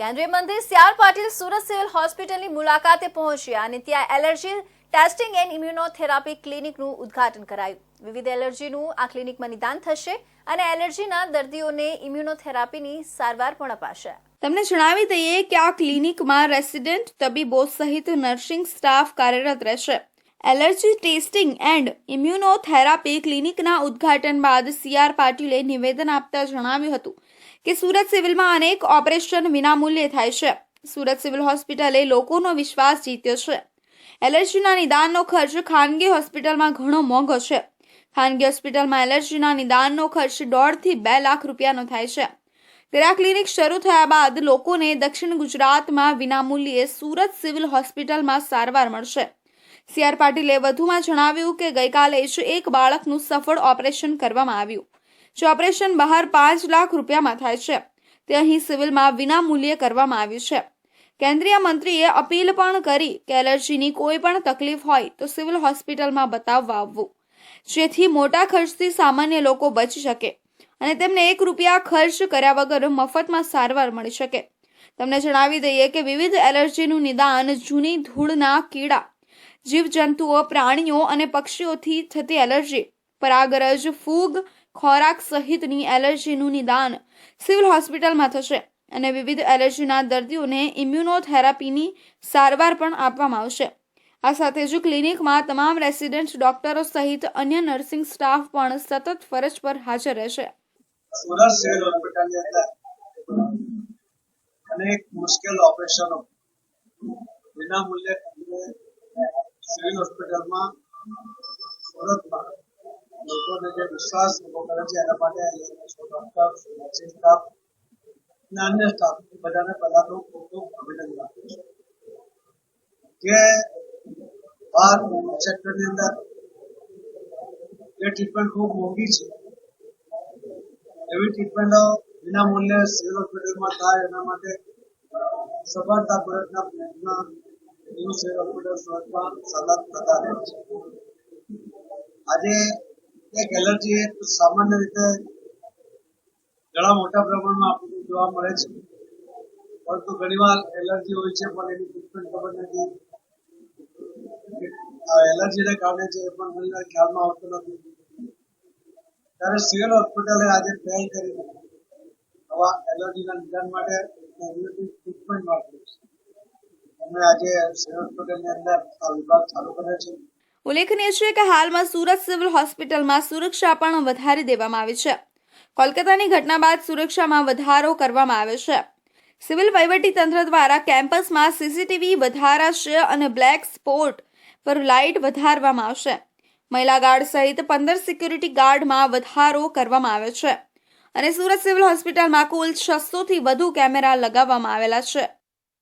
કેન્દ્રીય મંત્રી CR Patil Surat civil હોસ્પિટલની મુલાકાતે પહોંચ્યા અને ત્યાં એલર્જી ટેસ્ટિંગ એન્ડ ઇમ્યુનોથેરાપી ક્લિનિકનું ઉદ્ઘાટન કરાયું. વિવિધ એલર્જીનું આ ક્લિનિકમાં નિદાન થશે અને એલર્જીના દર્દીઓને ઇમ્યુનોથેરાપીની સારવાર પણ અપાશે. તમને જણાવી દઈએ કે આ ક્લિનિકમાં રેસિડેન્ટ તબીબો સહિત નર્સિંગ સ્ટાફ કાર્યરત રહેશે. એલર્જી ટેસ્ટિંગ એન્ડ ઇમ્યુનોથેરાપી ક્લિનિકના ઉદ્ઘાટન બાદ સી આર પાટીલે નિવેદન આપતા જણાવ્યું હતું કે સુરત સિવિલમાં અનેક ઓપરેશન વિનામૂલ્યે થાય છે. સુરત સિવિલ હોસ્પિટલે લોકોનો વિશ્વાસ જીત્યો છે. એલર્જીના નિદાનનો ખર્ચ ખાનગી હોસ્પિટલમાં ઘણો મોંઘો છે. ખાનગી હોસ્પિટલમાં એલર્જીના નિદાનનો ખર્ચ દોઢથી બે લાખ રૂપિયાનો થાય છે. ત્યારે ક્લિનિક શરૂ થયા બાદ લોકોને દક્ષિણ ગુજરાતમાં વિનામૂલ્યે સુરત સિવિલ હોસ્પિટલમાં સારવાર મળશે. સી આર પાટીલે વધુમાં જણાવ્યું કે ગઈકાલે જ એક બાળકનું સફળ ઓપરેશન કરવામાં આવ્યું. જે ઓપરેશન બહાર પાંચ લાખ રૂપિયામાં થાય છે, તે અહીં સિવિલમાં વિનામૂલ્યે કરવામાં આવ્યું છે. કેન્દ્રીય મંત્રીએ અપીલ પણ કરી કે એલર્જીની કોઈ પણ તકલીફ હોય તો સિવિલ હોસ્પિટલમાં બતાવવા આવવું, જેથી મોટા ખર્ચથી સામાન્ય લોકો બચી શકે અને તેમને એક રૂપિયા ખર્ચ કર્યા વગર મફતમાં સારવાર મળી શકે. તમને જણાવી દઈએ કે વિવિધ એલર્જીનું નિદાન જૂની ધૂળના કીડા જીવજંતુઓ, પ્રાણીઓ અને પક્ષીઓથી થતી એલર્જી, પરાગરજ, ફૂગ, ખોરાક સહિતની એલર્જીનું નિદાન સિવિલ હોસ્પિટલમાં થશે અને વિવિધ એલર્જીના દર્દીઓને ઇમ્યુનોથેરાપીની સારવાર પણ આપવામાં આવશે. આ સાથે જ ક્લિનિકમાં તમામ રેસિડેન્ટ ડોક્ટરો સહિત અન્ય નર્સિંગ સ્ટાફ પણ સતત ફરજ પર હાજર રહેશે. અનેક મુશ્કેલ ઓપરેશનો વિના મૂલ્યે સિવિલ હોસ્પિટલમાં સુરતમાં લોકોને જે વિશ્વાસ ઊભો કરે છે એના માટે ડોક્ટર અન્ય સ્ટાફ બધાને પહેલા તો ખૂબ ખૂબ અભિનંદન આપું છું કે બહાર સેક્ટરની અંદર જે ટ્રીટમેન્ટ ખૂબ મોંઘી છે એવી ટ્રીટમેન્ટો વિના મૂલ્યે સિવિલ હોસ્પિટલમાં થાય એના માટે સફળતા પ્રયત્ન આજે એક એલર્જી સામાન્ય રીતે ઘણા મોટા પ્રમાણમાં આપણને જોવા મળે છે. પરંતુ ઘણીવાર એલર્જી હોય છે, પણ એની ટ્રીટમેન્ટ ખબર નથી. આ એલર્જીને કારણે છે એ પણ ઘણીવાર ખ્યાલમાં આવતું નથી. ત્યારે સિવિલ હોસ્પિટલે આજે પહેલ કરી આવા એલર્જીના નિદાન માટે ટ્રીટમેન્ટ માટે ઉલ્લેખનીય છે કે હાલમાં સુરત સિવિલ હોસ્પિટલમાં સુરક્ષા પણ વધારી દેવામાં આવી છે. કોલકાતાની ઘટના બાદ સુરક્ષામાં વધારો કરવામાં આવ્યો છે. સિવિલ વહીવટી તંત્ર દ્વારા કેમ્પસમાં સીસીટીવી વધારાશે અને બ્લેક સ્પોટ પર લાઇટ વધારવામાં આવશે. મહિલા ગાર્ડ સહિત પંદર સિક્યુરિટી ગાર્ડમાં વધારો કરવામાં આવ્યો છે. અને સુરત સિવિલ હોસ્પિટલમાં કુલ છસોથી વધુ કેમેરા લગાવવામાં આવેલા છે.